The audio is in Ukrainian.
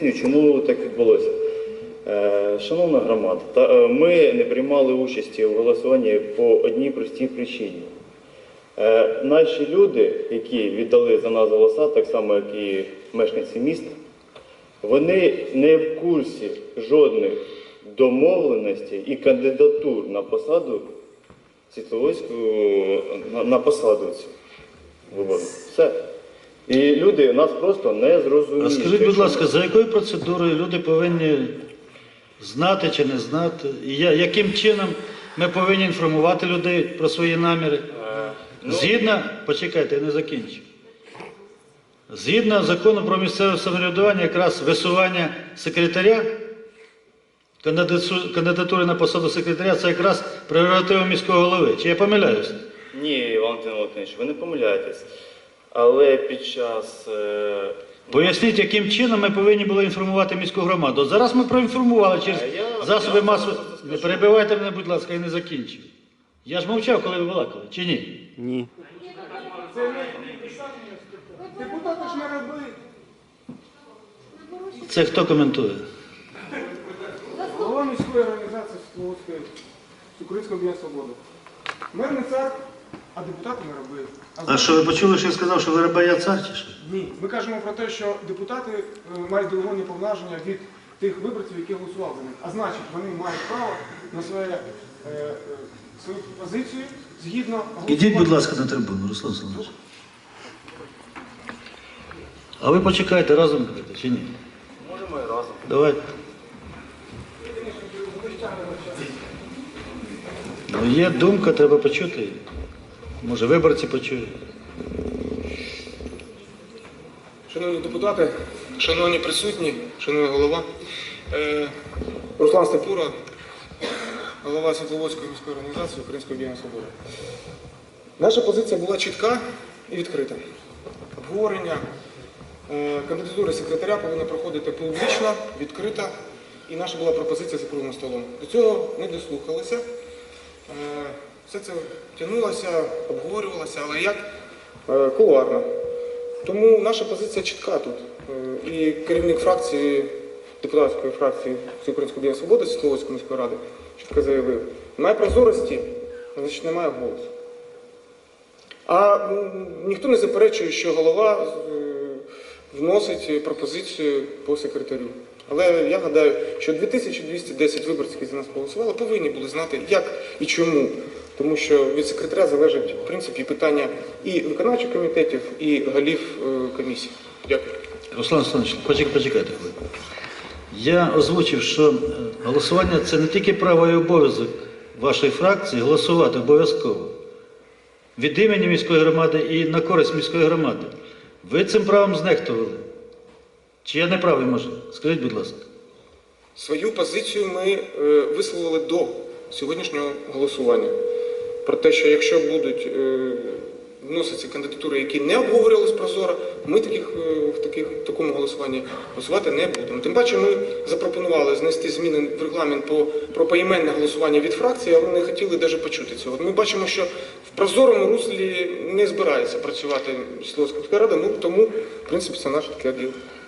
поясню, чому так відбулося. Е, Шановна громада, е, ми не приймали участі у голосуванні по одній простій причині. Е, Наші люди, які віддали за нас голоса, так само як і мешканці міста, вони не в курсі жодних домовленостей і кандидатур на посаду на посаду цю. Все. І люди нас просто не зрозуміють. А скажіть, будь ласка, за якою процедурою люди повинні знати чи не знати? І я- яким чином ми повинні інформувати людей про свої наміри? Е, ну, Згідно, почекайте, я не закінчу. Згідно закону про місцеве самоврядування, якраз висування секретаря, кандидату- кандидатури на посаду секретаря це якраз прерогатива міського голови. Чи я помиляюсь? Ні, Валентин Валентинович, ви не помиляєтесь. Але під час. е, Поясніть, яким чином ми повинні були інформувати міську громаду. От Зараз ми проінформували через я- засоби я масової... просто скажу. Не перебивайте мене, будь ласка, я не закінчив. Я ж мовчав, коли ви балакали, чи ні? Ні. Депутати ж не раби. Це хто коментує? Голова міської організації Світловодської Українського об'єднання Свобода. Мер не цар, а депутати не раби. А що ви почули, що я сказав, що ви раба я цар чи що? Ні. Ми кажемо про те, що депутати е, мають делеговані повноваження від тих виборців, які голосували за них. А значить, вони мають право на своє, е, е, свою позицію згідно Ідіть, будь ласка, на трибуну, Руслан Соломович. А ви почекайте, разом будете чи ні? Можемо і разом. Давайте. Ну, є думка, треба почути. Може, виборці почують. Шановні депутати, шановні присутні, шановний голова, е, Руслан Степура, голова Світловодської міської організації Української об'єднання Свобода. Наша позиція була чітка і відкрита. Обговорення е, кандидатури секретаря повинно проходити публічно, відкрито, і наша була пропозиція за круглим столом. До цього не дослухалися. Е, Все це тягнулося, обговорювалося, але як Е, кулуарно. Тому наша позиція чітка тут. Е, І керівник фракції, депутатської фракції Всеукраїнської об'єднання свободи Світловодської міської ради чітко заявив, немає прозорості, значить немає голосу. А ніхто не заперечує, що голова вносить пропозицію по секретарю. Але я гадаю, що 2210 виборців, які за нас голосували, повинні були знати, як і чому. Тому що від секретаря залежить в принципі питання і виконавчих комітетів, і голів е, комісій. Дякую. Руслан Олександрович, почекайте. Я озвучив, що е, голосування це не тільки право і обов'язок вашої фракції голосувати обов'язково від імені міської громади і на користь міської громади. Ви цим правом знехтували. Чи я не правий може? Скажіть, будь ласка. Свою позицію ми е, висловили до сьогоднішнього голосування. Про те, що якщо будуть е, вноситися кандидатури, які не обговорювалися прозоро, ми таких, е, в таких, в такому голосуванні голосувати не будемо. Тим паче ми запропонували знести зміни в регламент по, про поіменне голосування від фракції, але не хотіли навіть почути цього. Ми бачимо, що в прозорому руслі не збирається працювати міська рада, ну тому, в принципі, це наше таке діло.